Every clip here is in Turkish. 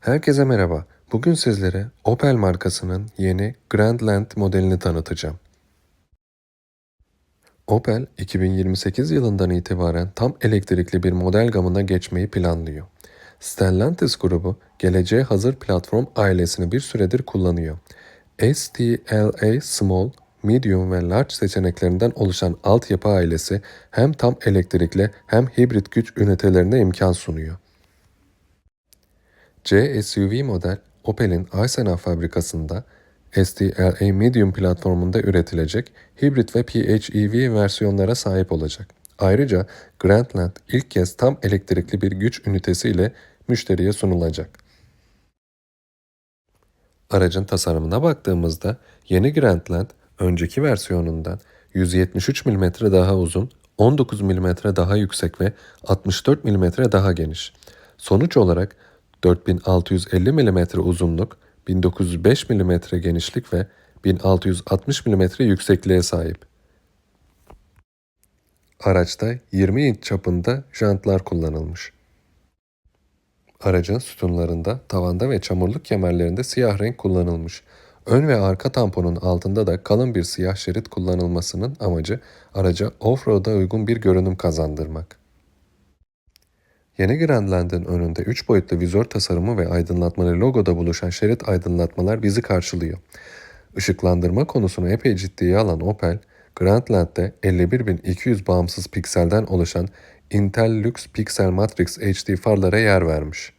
Herkese merhaba. Bugün sizlere Opel markasının yeni Grandland modelini tanıtacağım. Opel, 2028 yılından itibaren tam elektrikli bir model gamına geçmeyi planlıyor. Stellantis grubu, geleceğe hazır platform ailesini bir süredir kullanıyor. STLA Small, Medium ve Large seçeneklerinden oluşan altyapı ailesi hem tam elektrikli hem hibrit güç ünitelerine imkan sunuyor. C SUV model Opel'in Aysen fabrikasında STLA Medium platformunda üretilecek hibrit ve PHEV versiyonlara sahip olacak. Ayrıca Grandland ilk kez tam elektrikli bir güç ünitesi ile müşteriye sunulacak. Aracın tasarımına baktığımızda yeni Grandland önceki versiyonundan 173 mm daha uzun, 19 mm daha yüksek ve 64 mm daha geniş. Sonuç olarak 4650 mm uzunluk, 1905 mm genişlik ve 1660 mm yüksekliğe sahip. Araçta 20 inç çapında jantlar kullanılmış. Aracın sütunlarında, tavanda ve çamurluk kemerlerinde siyah renk kullanılmış. Ön ve arka tamponun altında da kalın bir siyah şerit kullanılmasının amacı araca off-road'a uygun bir görünüm kazandırmak. Yeni Grandland'ın önünde 3 boyutlu vizör tasarımı ve aydınlatmalı logoda buluşan şerit aydınlatmalar bizi karşılıyor. Işıklandırma konusunu epey ciddiye alan Opel, Grandland'de 51200 bağımsız pikselden oluşan Intel Lux Pixel Matrix HD farlara yer vermiş.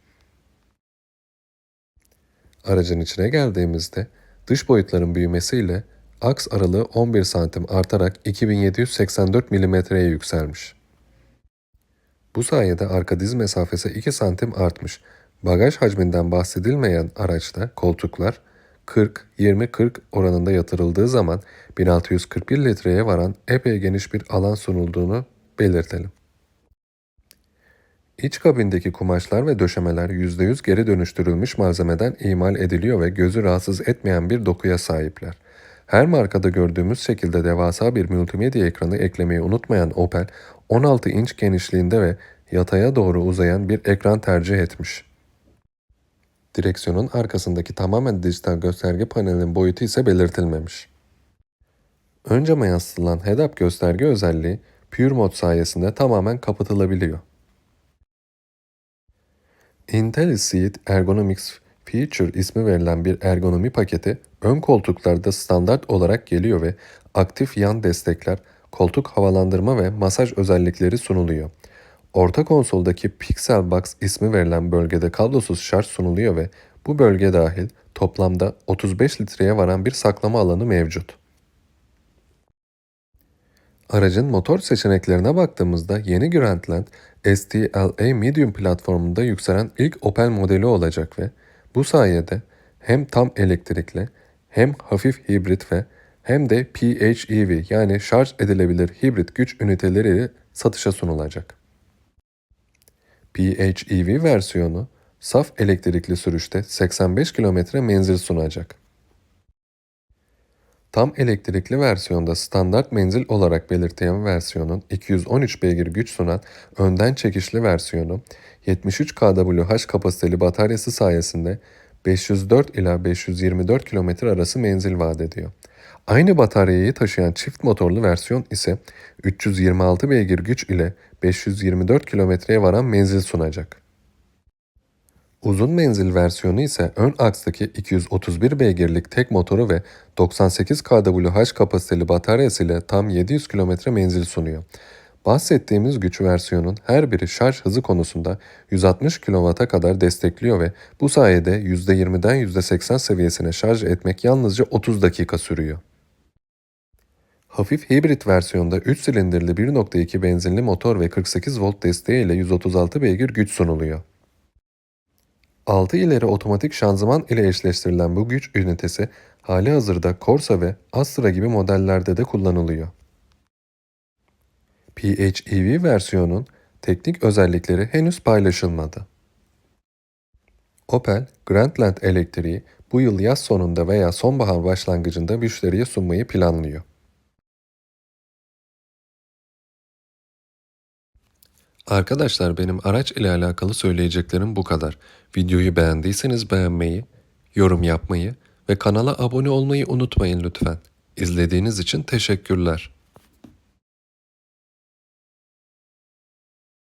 Aracın içine geldiğimizde dış boyutların büyümesiyle aks aralığı 11 santim artarak 2784 mm'ye yükselmiş. Bu sayede arka diz mesafesi 2 santim artmış. Bagaj hacminden bahsedilmeyen araçta koltuklar 40-20-40 oranında yatırıldığı zaman 1641 litreye varan epey geniş bir alan sunulduğunu belirtelim. İç kabindeki kumaşlar ve döşemeler %100 geri dönüştürülmüş malzemeden imal ediliyor ve gözü rahatsız etmeyen bir dokuya sahipler. Her markada gördüğümüz şekilde devasa bir multimedya ekranı eklemeyi unutmayan Opel, 16 inç genişliğinde ve yataya doğru uzayan bir ekran tercih etmiş. Direksiyonun arkasındaki tamamen dijital gösterge panelinin boyutu ise belirtilmemiş. Ön cama yansıtılan head-up gösterge özelliği Pure Mode sayesinde tamamen kapatılabiliyor. IntelliSeat Ergonomics Feature ismi verilen bir ergonomi paketi ön koltuklarda standart olarak geliyor ve aktif yan destekler, koltuk havalandırma ve masaj özellikleri sunuluyor. Orta konsoldaki Pixel Box ismi verilen bölgede kablosuz şarj sunuluyor ve bu bölge dahil toplamda 35 litreye varan bir saklama alanı mevcut. Aracın motor seçeneklerine baktığımızda yeni Grandland STLA Medium platformunda yükselen ilk Opel modeli olacak ve bu sayede hem tam elektrikli hem hafif hibrit ve hem de PHEV yani şarj edilebilir hibrit güç üniteleri satışa sunulacak. PHEV versiyonu saf elektrikli sürüşte 85 km menzil sunacak. Tam elektrikli versiyonda standart menzil olarak belirtilen versiyonun 213 beygir güç sunan önden çekişli versiyonu 73 kWh kapasiteli bataryası sayesinde 504 ila 524 km arası menzil vaat ediyor. Aynı bataryayı taşıyan çift motorlu versiyon ise 326 beygir güç ile 524 kilometreye varan menzil sunacak. Uzun menzil versiyonu ise ön akstaki 231 beygirlik tek motoru ve 98 kWh kapasiteli bataryası ile tam 700 km menzil sunuyor. Bahsettiğimiz güç versiyonun her biri şarj hızı konusunda 160 kW'a kadar destekliyor ve bu sayede %20'den %80 seviyesine şarj etmek yalnızca 30 dakika sürüyor. Hafif hibrit versiyonda 3 silindirli 1.2 benzinli motor ve 48 volt desteği ile 136 beygir güç sunuluyor. 6 ileri otomatik şanzıman ile eşleştirilen bu güç ünitesi hali hazırda Corsa ve Astra gibi modellerde de kullanılıyor. PHEV versiyonun teknik özellikleri henüz paylaşılmadı. Opel, Grandland elektriği bu yıl yaz sonunda veya sonbahar başlangıcında müşteriye sunmayı planlıyor. Arkadaşlar benim araç ile alakalı söyleyeceklerim bu kadar. Videoyu beğendiyseniz beğenmeyi, yorum yapmayı ve kanala abone olmayı unutmayın lütfen. İzlediğiniz için teşekkürler.